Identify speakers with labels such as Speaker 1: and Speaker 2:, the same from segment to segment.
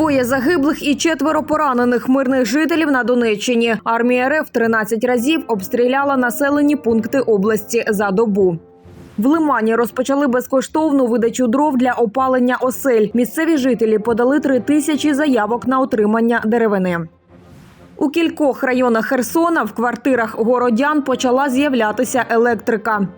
Speaker 1: Двоє загиблих і четверо поранених мирних жителів на Донеччині. Армія РФ 13 разів обстріляла населені пункти області за добу. В Лимані розпочали безкоштовну видачу дров для опалення осель. Місцеві жителі подали три тисячі заявок на отримання деревини. У кількох районах Херсона в квартирах городян почала з'являтися електрика.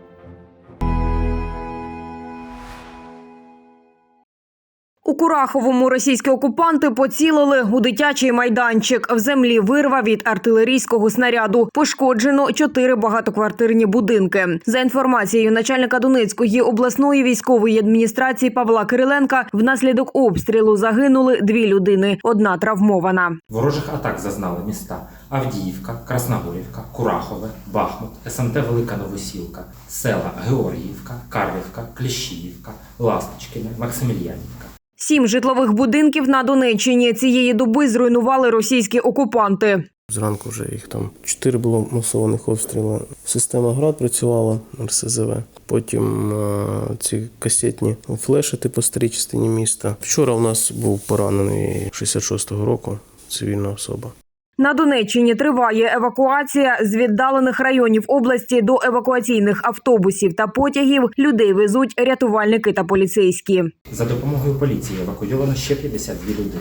Speaker 1: Кураховому російські окупанти поцілили у дитячий майданчик. В землі вирва від артилерійського снаряду. Пошкоджено чотири багатоквартирні будинки. За інформацією начальника Донецької обласної військової адміністрації Павла Кириленка, внаслідок обстрілу загинули дві людини. Одна травмована.
Speaker 2: Ворожих атак зазнали міста Авдіївка, Красногорівка, Курахове, Бахмут, СМТ Велика Новосілка, села Георгіївка, Карлівка, Кліщіївка, Ласточкине, Максимільянівка.
Speaker 1: Сім житлових будинків на Донеччині цієї доби зруйнували російські окупанти.
Speaker 3: Зранку вже їх там чотири було масованих обстрілів. Система ГРАД працювала РСЗВ. Потім е, ці касетні флеші типу старій частині міста. Вчора у нас був поранений 66-го року цивільна особа.
Speaker 1: На Донеччині триває евакуація з віддалених районів області до евакуаційних автобусів та потягів. Людей везуть рятувальники та поліцейські.
Speaker 2: За допомогою поліції евакуйовано ще 52 людини.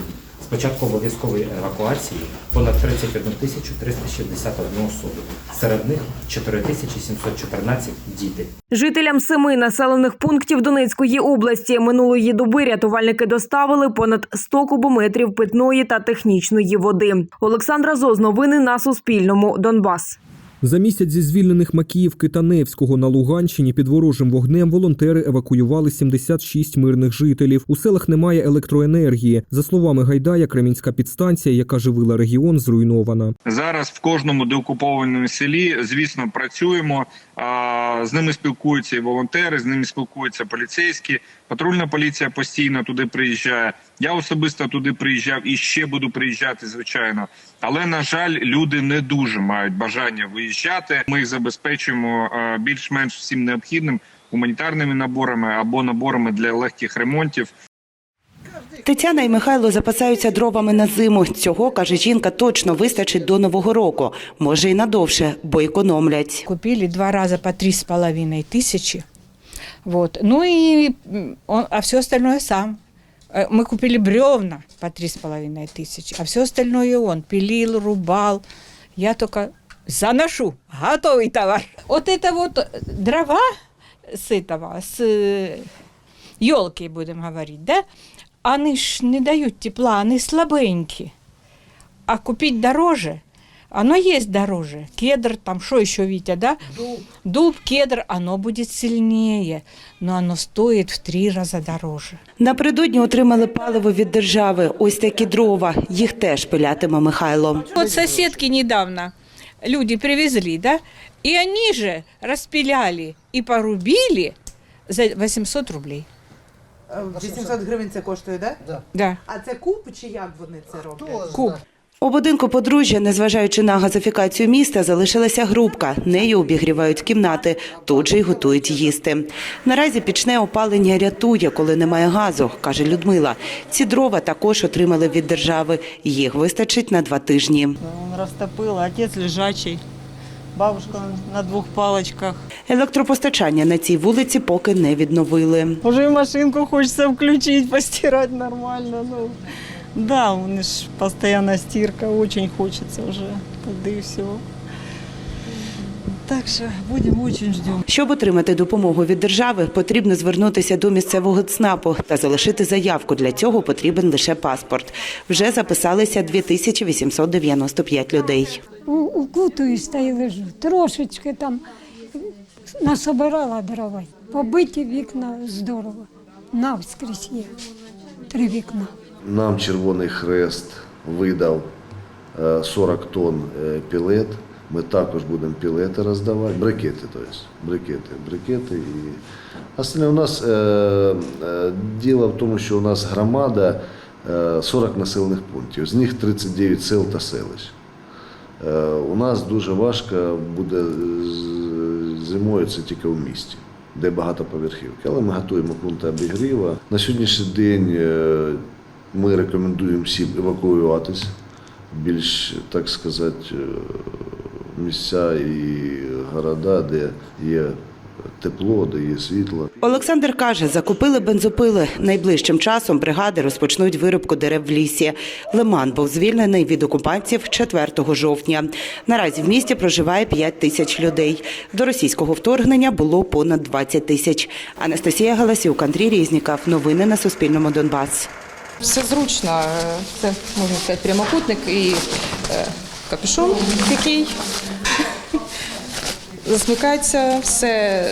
Speaker 2: Початку обов'язкової евакуації понад 31 тисячу 361 особу. Серед них 4 тисячі 714 діти.
Speaker 1: Жителям семи населених пунктів Донецької області минулої доби рятувальники доставили понад 100 кубометрів питної та технічної води. Олександра Зоз, новини на Суспільному. Донбас.
Speaker 4: За місяць зі звільнених Макіївки та Невського на Луганщині під ворожим вогнем волонтери евакуювали 76 мирних жителів. У селах немає електроенергії. За словами Гайдая, Кремінська підстанція, яка живила регіон, зруйнована.
Speaker 5: Зараз в кожному деокупованому селі, звісно, працюємо. З ними спілкуються і волонтери, з ними спілкуються поліцейські. Патрульна поліція постійно туди приїжджає. Я особисто туди приїжджав і ще буду приїжджати, звичайно. Але на жаль, люди не дуже мають бажання виїжджати. Ми їх забезпечуємо більш-менш всім необхідним гуманітарними наборами або наборами для легких ремонтів.
Speaker 6: Тетяна і Михайло запасаються дровами на зиму. Цього, каже жінка, точно вистачить до Нового року. Може й надовше, бо економлять.
Speaker 7: Купили два раза по три с половиной тысячи. Вот. Ну и м, он, а все остальное сам. Э, Мы купили бревна по три с половиной тысячи, а все остальное он пилил, рубал. Я только заношу, готовый товар. Вот это вот э, дрова с этого, с елки, будем говорить, да, они ж не дают тепла, они слабенькие. А купить дороже, оно есть дороже. Кедр, там что еще, Витя, да? Дуб. Дуб, кедр, оно будет сильнее, но оно стоит в три раза дороже.
Speaker 6: Напередодні отримали паливо від держави. Ось такі дрова. Їх теж пилятиме Михайло.
Speaker 7: Вот соседки недавно люди привезли, да, и они же распиляли и порубили за 800 рублей.
Speaker 8: 800 гривень це коштує, так?
Speaker 7: Да,
Speaker 8: А це куб чи як вони це роблять?
Speaker 7: куб.
Speaker 6: У будинку подружжя, незважаючи на газифікацію міста, залишилася грубка. Нею обігрівають кімнати, тут же й готують їсти. Наразі пічне опалення рятує, коли немає газу, каже Людмила. Ці дрова також отримали від держави. Їх вистачить на два тижні.
Speaker 9: Он растопил, отец лежачий, бабушка на двух палочках.
Speaker 6: Електропостачання на цій вулиці поки не відновили.
Speaker 9: Уже машинку хочется включить, постирать нормально. Ну, да, у них ж постоянно стирка, очень хочется уже, тогда и все. Так что будем очень ждем.
Speaker 6: Щоб отримати допомогу від держави, потрібно звернутися до місцевого ЦНАПу та залишити заявку. Для цього потрібен лише паспорт. Вже записалися 2895 людей.
Speaker 10: У, укутуюсь та й лежу. Трошечки там насобирала дрова. Побиті вікна здорово. Навскрізь є три вікна.
Speaker 11: Нам Червоний Хрест видав е, 40 тонн е, пілет. Ми також будемо пілети роздавати, брикети, тобто, брикети, брикети. І... Остальне у нас е, е, діло в тому, що у нас громада е, 40 населених пунктів, з них 39 сел та селищ. Е, у нас дуже важко буде зимою це тільки в місті, де багатоповерхівки. Але ми готуємо пункти обігріва. На сьогоднішній день е, Ми рекомендуємо всім евакуюватись, більш, так сказати, е, місця і города, де є тепло, де є світло.
Speaker 6: Олександр каже, закупили бензопили. Найближчим часом бригади розпочнуть вирубку дерев в лісі. Лиман був звільнений від окупантів 4 жовтня. Наразі в місті проживає 5 тисяч людей. До російського вторгнення було понад 20 тисяч. Анастасія Галасюк, Андрій Різніков. Новини на Суспільному Донбас.
Speaker 12: Все зручно. Це можна сказати прямокутник і е, капюшон такий. Засмикається все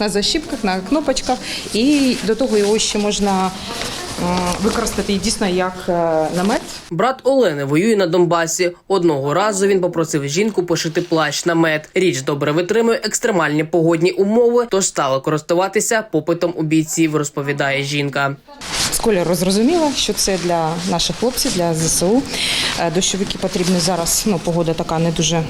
Speaker 12: на защіпках, на кнопочках, і до того його ще можна е, використати дійсно як е, намет.
Speaker 13: Брат Олени воює на Донбасі. Одного разу він попросив жінку пошити плащ намет. Річ добре витримує екстремальні погодні умови, тож стала користуватися попитом у бійців, розповідає жінка.
Speaker 12: Кольору зрозуміло, що це для наших хлопців, для ЗСУ. Е, Дощовики потрібні зараз. Ну, погода така не дуже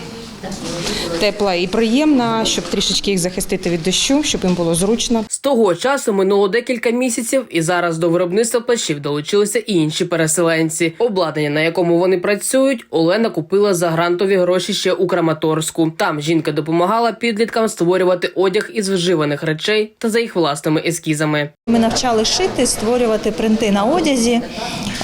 Speaker 12: тепла і приємна, щоб трішечки їх захистити від дощу, щоб їм було зручно.
Speaker 13: З того часу минуло декілька місяців, і зараз до виробництва плащів долучилися і інші переселенці. Обладнання, на якому вони працюють, Олена купила за грантові гроші ще у Краматорську. Там жінка допомагала підліткам створювати одяг із вживаних речей та за їх власними ескізами.
Speaker 14: Ми навчали шити, створювати принти на одязі,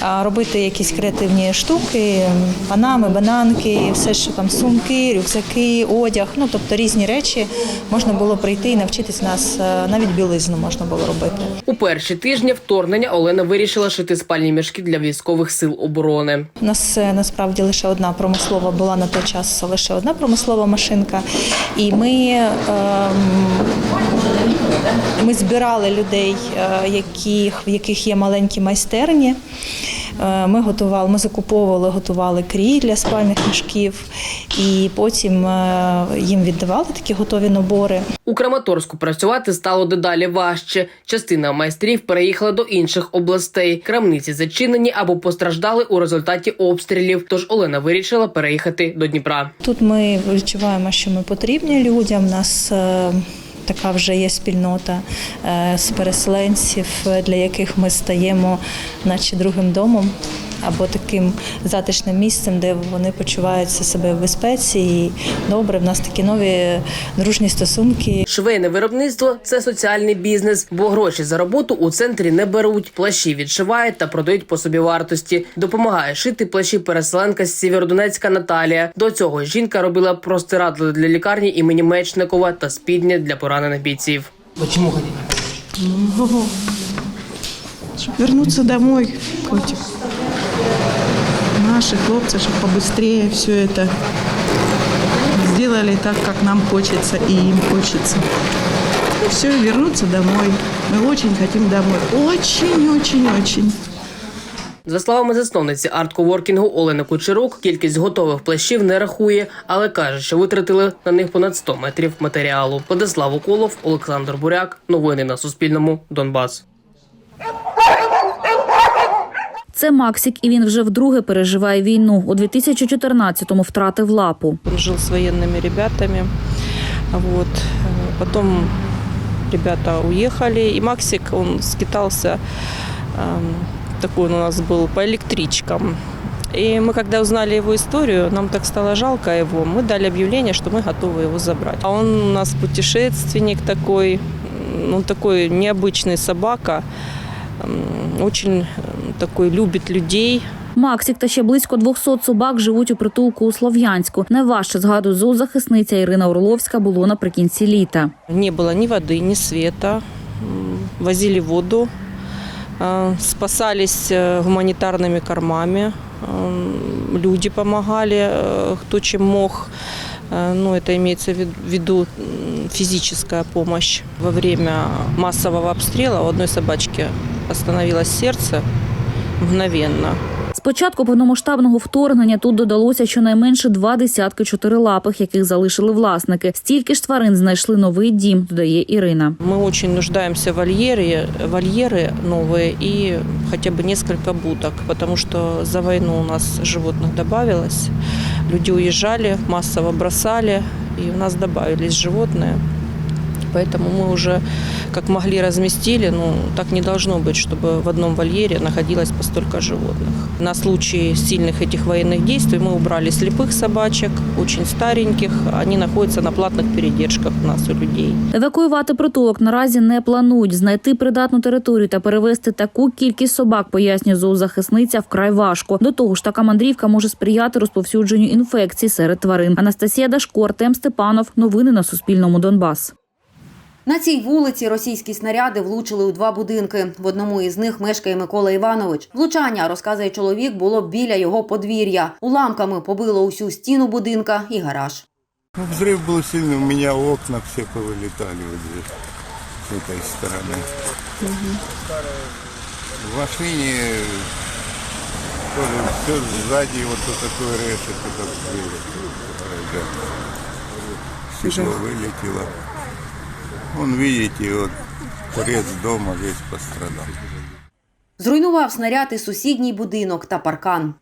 Speaker 14: а, робити якісь креативні штуки, панами, бананки, все, що там сумки, рюкзаки, одяг. Ну тобто різні речі можна було прийти і навчитись нас. е, Навіть білизну можна було робити.
Speaker 13: У перші тижні вторгнення Олена вирішила шити спальні мішки для військових сил оборони.
Speaker 14: У нас е, насправді лише одна промислова була на той час лише одна промислова машинка, і ми, ем, ми збирали людей, е, яких, в яких є маленькі майстерні. Е, Ми готували, ми закуповували, готували крій для спальних мішків, і потім е, їм віддавали такі готові набори.
Speaker 13: У Краматорську працювати стало дедалі важче. Частина майстрів переїхала до інших областей. Крамниці зачинені або постраждали у результаті обстрілів. Тож Олена вирішила переїхати до Дніпра.
Speaker 14: Тут ми відчуваємо, що ми потрібні людям. Нас е, така вже є спільнота е, з переселенців, для яких ми стаємо, наче другим домом. Або таким затишним місцем, де вони почуваються себе в безпеці і добре. В нас такі нові дружні стосунки.
Speaker 13: Швейне виробництво це соціальний бізнес, бо гроші за роботу у центрі не беруть. Плащі відшивають та продають по собі вартості. Допомагає шити плащі переселенка з Сєвєродонецька Наталія. До цього жінка робила простирадла для лікарні імені Мечникова та спідня для поранених бійців. Чому
Speaker 9: Щоб вернуться домой, котик Наши хлопцы, чтобы побыстрее все это сделали так, как нам хочется и им хочется. И все, вернуться домой. Мы очень хотим домой. Очень-очень-очень.
Speaker 13: За словами засновниці арт-коворкінгу Олени Кучерук, кількість готових плащів не рахує, але каже, що витратили на них понад 100 метрів матеріалу. Владислав Уколов, Олександр Буряк. Новини на Суспільному. Донбас.
Speaker 15: Це Максик, і він вже вдруге переживає війну. У 2014-му втратив лапу.
Speaker 9: Он жил с военными ребятами. Вот. Э, Потом ребята уехали, и Максик, он скитался, эм, такой он у нас был, по электричкам. И мы, когда узнали его историю, нам так стало жалко его, мы дали объявление, что мы готовы его забрать. А он у нас путешественник такой, м, он такой необычный собака, м, очень э, такой любит людей,
Speaker 15: Максик та ще близько 200 собак живуть у притулку у Слов'янську. Найважче згадує зоозахисниця Ірина Орловська було наприкінці літа.
Speaker 9: Не было ни воды, ни света. М, Возили воду, э, спасались э, гуманитарными кормами. М, Люди помогали, э, кто чем мог. Э, Ну, это имеется в виду м, физическая помощь. Во время массового обстрела у одной собачки остановилось сердце мгновенно.
Speaker 15: З початку повномасштабного вторгнення тут додалося щонайменше два десятки чотирилапих, яких залишили власники. Стільки ж тварин знайшли новий дім, додає Ірина.
Speaker 9: Мы очень нуждаемся в вольере, вольеры новые и хотя бы несколько будок, потому что за войну у нас животных добавилось. Люди уезжали, массово бросали, и у нас добавились животные. поэтому мы уже как могли разместили. Ну, так не должно быть, чтобы в одном вольере находилось по столько животных. На случай сильных этих военных действий мы убрали слепых собачек, очень стареньких. Они находятся на платных передержках у нас у людей.
Speaker 15: Евакуювати притулок наразі не планують. Знайти придатну територію та перевезти таку кількість собак, пояснює зоозахисниця, вкрай важко. До того ж, така мандрівка може сприяти розповсюдженню інфекцій серед тварин. Анастасія Дашко, Артем Степанов. Новини на Суспільному. Донбас.
Speaker 16: На цій вулиці російські снаряди влучили у два будинки. В одному із них мешкає Микола Іванович. Влучання, розказує чоловік, було біля його подвір'я. Уламками побило усю стіну будинка і гараж.
Speaker 17: Ну, взрыв был сильный, у меня окна все повылетали вот здесь, с этой стороны. В машине тоже все сзади вот тут такой решет, как Стекло вылетело. Вон, видите, вот торец дома весь пострадал.
Speaker 16: Зруйнував снаряд і сусідній будинок та паркан.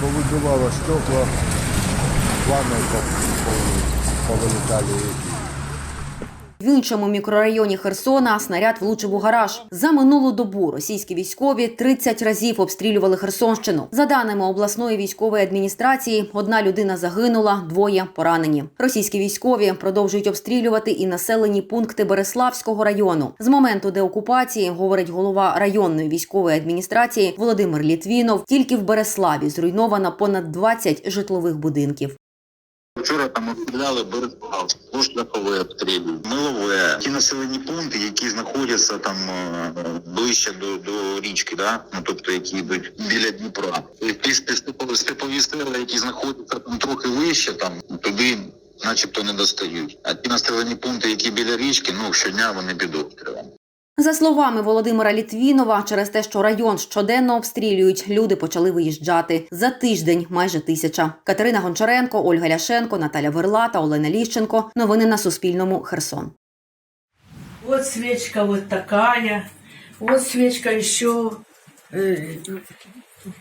Speaker 17: Повыбивало стекла, планы повылетали эти.
Speaker 16: В іншому мікрорайоні Херсона снаряд влучив у гараж. За минулу добу російські військові 30 разів обстрілювали Херсонщину. За даними обласної військової адміністрації, одна людина загинула, двоє поранені. Російські військові продовжують обстрілювати і населені пункти Береславського району. З моменту деокупації, говорить голова районної військової адміністрації Володимир Літвінов, тільки в Береславі зруйновано понад 20 житлових будинків.
Speaker 18: Вчора там обстріляли Береслав, Пошляхове обстрілюють, Милове. Ті населені пункти, які знаходяться там е, ближче до, до річки, да? ну, тобто які йдуть біля Дніпра. І ті степові села, які знаходяться там трохи вище, там туди начебто не достають. А ті населені пункти, які біля річки, ну щодня вони під обстрілом.
Speaker 16: За словами Володимира Літвінова, через те, що район щоденно обстрілюють, люди почали виїжджати. За тиждень майже тисяча. Катерина Гончаренко, Ольга Ляшенко, Наталя Верлата, Олена Ліщенко. Новини на Суспільному. Херсон.
Speaker 19: Вот свечка вот такая. Вот свечка еще. э,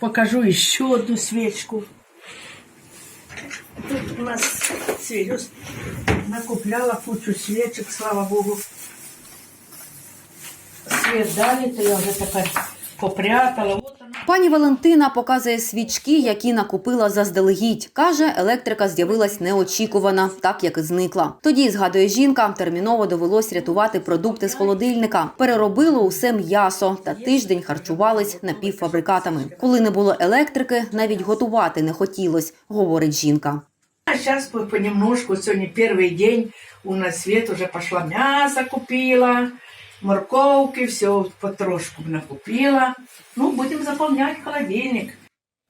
Speaker 19: покажу еще одну свечку. Тут у нас накупляла кучу свечек, слава богу. Свет дали, то я уже такая попрятала.
Speaker 16: Пані Валентина показує свічки, які накупила заздалегідь. Каже, електрика з'явилась неочікувана, так як і зникла. Тоді, згадує жінка, терміново довелось рятувати продукти з холодильника. Переробило усе м'ясо та тиждень харчувались напівфабрикатами. Коли не було електрики, навіть готувати не хотілось, говорить жінка.
Speaker 19: А по- понемножку, сегодня первый день, у нас свет уже пошла, мясо купила, морковки, все потрошку накупила. Ну, будем заполнять холодильник.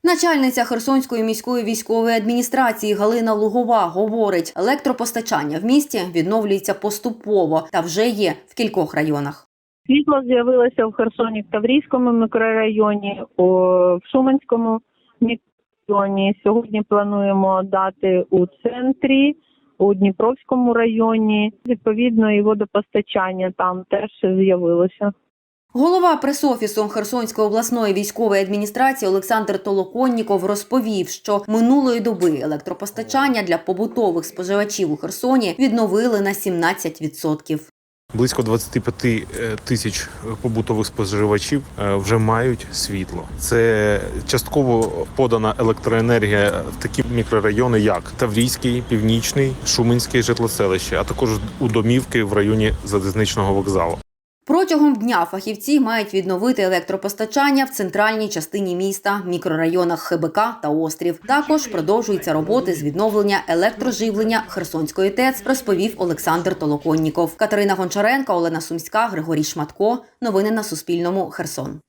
Speaker 16: Начальниця Херсонської міської військової адміністрації Галина Лугова говорить, електропостачання в місті відновлюється поступово та вже є в кількох районах.
Speaker 20: Світло з'явилося в Херсоні в Таврійському мікрорайоні, в Шуменському мікрорайоні. Сьогодні плануємо дати у центрі, у Дніпровському районі. Відповідно, і водопостачання там теж з'явилося.
Speaker 16: Голова пресофісу Херсонської обласної військової адміністрації Олександр Толоконніков розповів, що минулої доби електропостачання для побутових споживачів у Херсоні відновили на 17%.
Speaker 21: Близько 25 е, тисяч побутових споживачів е, вже мають світло. Це частково подана електроенергія в такі мікрорайони, як Таврійський, Північний, Шуменський житлоселище, а також у домівки в районі залізничного вокзалу.
Speaker 16: Протягом дня фахівці мають відновити електропостачання в центральній частині міста, мікрорайонах ХБК та Острів. Також продовжуються роботи з відновлення електроживлення Херсонської ТЕЦ, розповів Олександр Толоконніков. Катерина Гончаренко, Олена Сумська, Григорій Шматко. Новини на Суспільному. Херсон.